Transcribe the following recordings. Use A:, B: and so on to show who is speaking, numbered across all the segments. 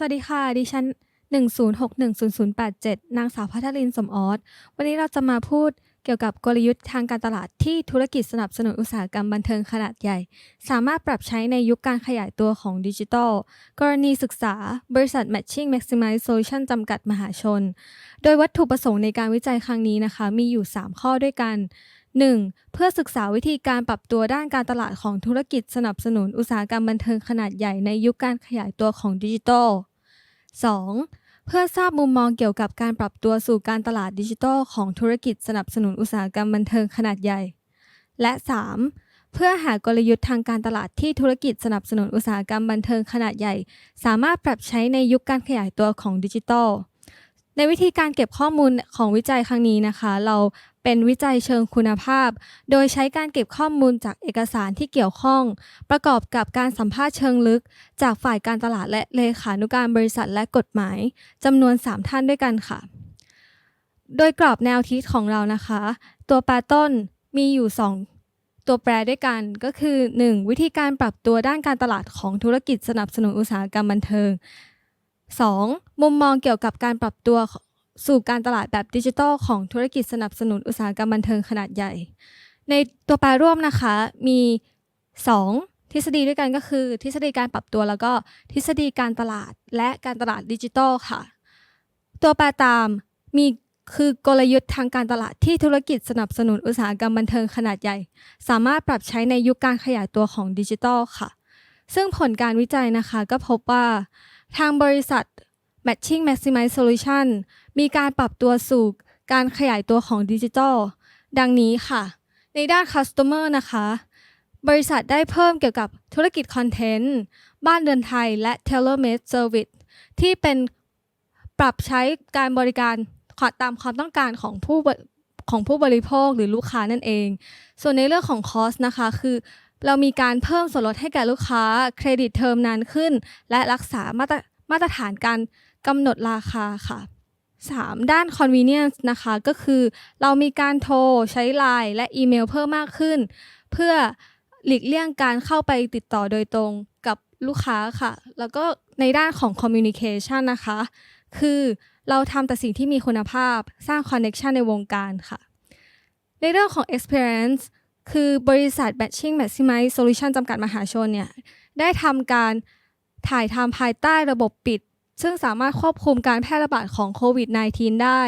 A: สวัสดีค่ะ ดิฉัน 10610087 นางสาวพัทลินสมออสวันนี้เราจะมาพูดเกี่ยวกับกลยุทธ์ทางการตลาดที่ธุรกิจสนับสนุนอุตสาหกรรมบันเทิงขนาดใหญ่ สามารถปรับใช้ในยุคการขยายตัวของดิจิทัล กรณีศึกษา บริษัท Matching Maximize Solution จำกัดมหาชน โดยวัตถุประสงค์ในการวิจัยครั้งนี้นะคะ มีอยู่ 3 ข้อด้วยกัน 1. เพื่อศึกษาวิธีการปรับตัวด้านการตลาดของธุรกิจสนับสนุนอุตสาหกรรมบันเทิงขนาดใหญ่ในยุคการขยายตัวของดิจิทัล 2. เพื่อทราบมุมมองเกี่ยวกับการปรับตัวสู่การตลาดดิจิทัลของธุรกิจสนับสนุนอุตสาหกรรมบันเทิงขนาดใหญ่ และ 3. เพื่อหากลยุทธ์ทางการตลาดที่ธุรกิจสนับสนุนอุตสาหกรรมบันเทิงขนาดใหญ่ สามารถปรับใช้ในยุคการขยายตัวของดิจิทัลในวิธีการเก็บข้อมูลของวิจัยครั้งนี้นะคะ เรา เป็นวิจัยเชิงคุณภาพ โดยใช้การเก็บข้อมูลจากเอกสารที่เกี่ยวข้อง ประกอบกับการสัมภาษณ์เชิงลึก จากฝ่ายการตลาดและเลขานุการบริษัทและกฎหมายจำนวน 3 ท่านด้วยกันค่ะ โดยกรอบแนวคิดของเรานะคะ ตัวแปรต้นมีอยู่2ตัวแปรด้วยกันก็คือ 1. วิธีการปรับตัวด้านการตลาดของธุรกิจสนับสนุนอุตสาหกรรมบันเทิง 2. มุมมองเกี่ยวกับการปรับตัว สู่การตลาดแบบดิจิทัลของธุรกิจสนับสนุนอุตสาหกรรมบันเทิงขนาดใหญ่ ในตัวแปรร่วมนะคะมี 2 ทฤษฎีด้วยกันก็คือ ทฤษฎีการปรับตัวแล้วก็ทฤษฎีการตลาดและการตลาดดิจิทัลค่ะ ตัวแปรตามมีคือกลยุทธ์ทางการตลาดที่ธุรกิจสนับสนุนอุตสาหกรรมบันเทิงขนาดใหญ่ สามารถปรับใช้ในยุคการขยายตัวของดิจิทัลค่ะ ซึ่งผลการวิจัยนะคะก็พบว่า ทางบริษัท Matching Maximize Solution มีการปรับตัวสู่การขยายตัวของดิจิทัล ดังนี้ค่ะ ในด้าน Customer นะคะ บริษัทได้เพิ่มเกี่ยวกับธุรกิจคอนเทนต์ บ้านเดินไทยและ Tailor-made Service ที่เป็นปรับใช้การบริการตามความต้องการของผู้บของผู้บริโภคหรือลูกค้านั่นเอง ส่วนในเรื่องของคอสนะคะ คือ เรามีการเพิ่มส่วนลดให้แก่ลูกค้า เครดิตเทอมนานขึ้น และรักษามาตรมาตรฐานการ กำหนดราคาค่ะ 3. ด้าน convenience นะคะ ก็คือเรามีการโทรใช้ไลน์และอีเมลเพิ่มมากขึ้น เพื่อหลีกเลี่ยงการเข้าไปติดต่อโดยตรงกับลูกค้าค่ะ แล้วก็ในด้านของ communication นะคะ คือเราทำแต่สิ่งที่มีคุณภาพสร้าง connection ในวงการค่ะ ในเรื่องของ experience คือบริษัท Matching Maximize Solution จำกัดมหาชนเนี่ย ได้ทำการถ่ายทำภายใต้ระบบปิด ซึ่งสามารถควบคุมการแพร่ระบาดของโควิด -19 ได้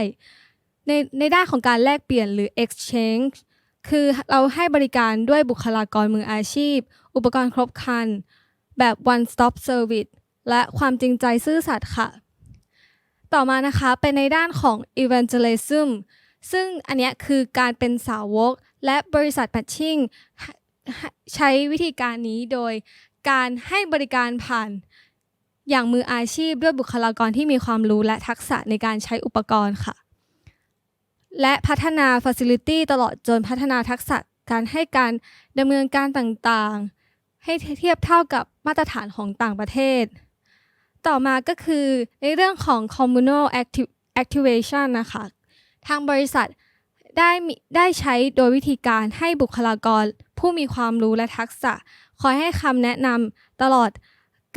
A: ในในด้านของการแลกเปลี่ยนหรือ exchange คือเราให้บริการด้วยบุคลากรมืออาชีพ อุปกรณ์ครบครัน แบบ one stop service และความจริงใจซื่อสัตย์ค่ะ ต่อมานะคะเป็นในด้านของ evangelism ซึ่งอันเนี้ยคือการเป็นสาวก และบริษัท Matching ใช้วิธีการนี้โดยการให้บริการผ่าน อย่างมืออาชีพด้วยบุคลากรที่มีความรู้และทักษะในการใช้อุปกรณ์ค่ะ และพัฒนา Facility ตลอดจนพัฒนาทักษะการให้การดำเนินการต่างๆ ให้เทียบเท่ากับมาตรฐานของต่างประเทศ ต่อมาก็คือในเรื่องของ communal activation นะคะ ทางบริษัทได้ได้ใช้โดยวิธีการให้บุคลากรผู้มีความรู้และทักษะ คอยให้คำแนะนำตลอด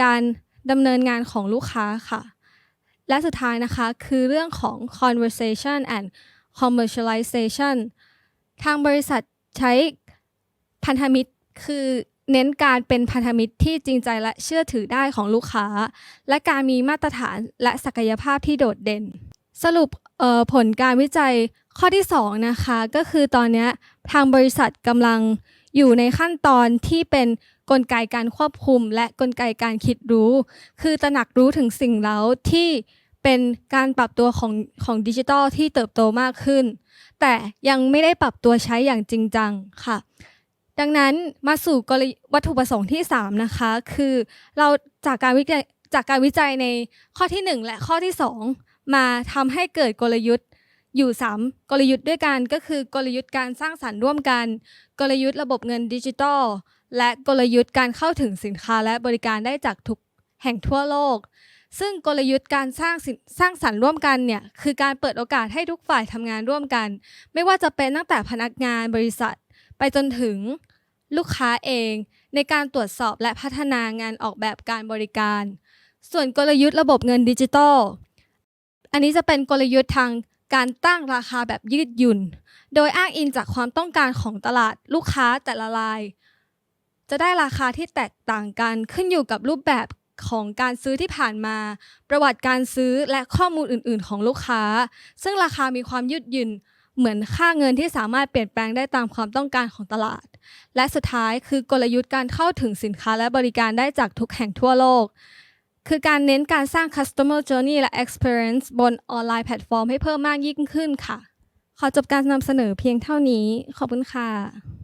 A: การ ดำเนินงานของลูกค้าค่ะ และสุดท้ายนะคะคือเรื่องของ conversation and commercialization ทางบริษัทใช้พันธมิตรคือเน้นการเป็นพันธมิตรที่จริงใจและเชื่อถือได้ของลูกค้า และการมีมาตรฐานและศักยภาพที่โดดเด่น สรุปผลการวิจัยข้อที่ 2 นะคะ ก็คือตอนนี้ทางบริษัทกำลัง อยู่ในขั้นตอนที่เป็นกลไกการควบคุม และกลไกการคิดรู้ คือตระหนักรู้ถึงสิ่งเล้าที่เป็นการปรับตัวของของดิจิทัลที่เติบโตมากขึ้น แต่ยังไม่ได้ปรับตัวใช้อย่างจริงจังค่ะ ดังนั้นมาสู่กลวัตถุประสงค์ที่ 3 นะคะ คือเราจากการวิจัยจากการวิจัยในข้อที่ 1 และข้อที่ 2 มาทำให้เกิดกลยุทธ์ อยู่ 3 กลยุทธ์ด้วยกันก็คือกลยุทธ์การสร้างสรรค์ร่วมกัน กลยุทธ์ระบบเงินดิจิทัล และกลยุทธ์การเข้าถึงสินค้าและบริการได้จากทุกแห่งทั่วโลก ซึ่งกลยุทธ์การสร้างสร้างสรรค์ร่วมกันเนี่ยคือการเปิดโอกาสให้ทุกฝ่ายทำงานร่วมกัน ไม่ว่าจะเป็นตั้งแต่พนักงานบริษัท ไปจนถึงลูกค้าเอง ในการตรวจสอบและพัฒนางานออกแบบการบริการ ส่วนกลยุทธ์ระบบเงินดิจิตอลอันนี้จะเป็นกลยุทธ์ทาง การตั้งราคาแบบยืดหยุ่น โดยอ้างอิงจากความต้องการของตลาดลูกค้าแต่ละราย จะได้ราคาที่แตกต่างกันขึ้นอยู่กับรูปแบบของการซื้อที่ผ่านมา ประวัติการซื้อและข้อมูลอื่น ๆ ของลูกค้า ซึ่งราคามีความยืดหยุ่นเหมือนค่าเงินที่สามารถเปลี่ยนแปลงได้ตามความต้องการของตลาด และสุดท้ายคือกลยุทธ์การเข้าถึงสินค้าและบริการได้จากทุกแห่งทั่วโลก คือการเน้นการสร้าง customer journey และ experience บนออนไลน์แพลตฟอร์มให้เพิ่มมากยิ่งขึ้นค่ะ ขอจบการนำเสนอเพียงเท่านี้ ขอบคุณค่ะ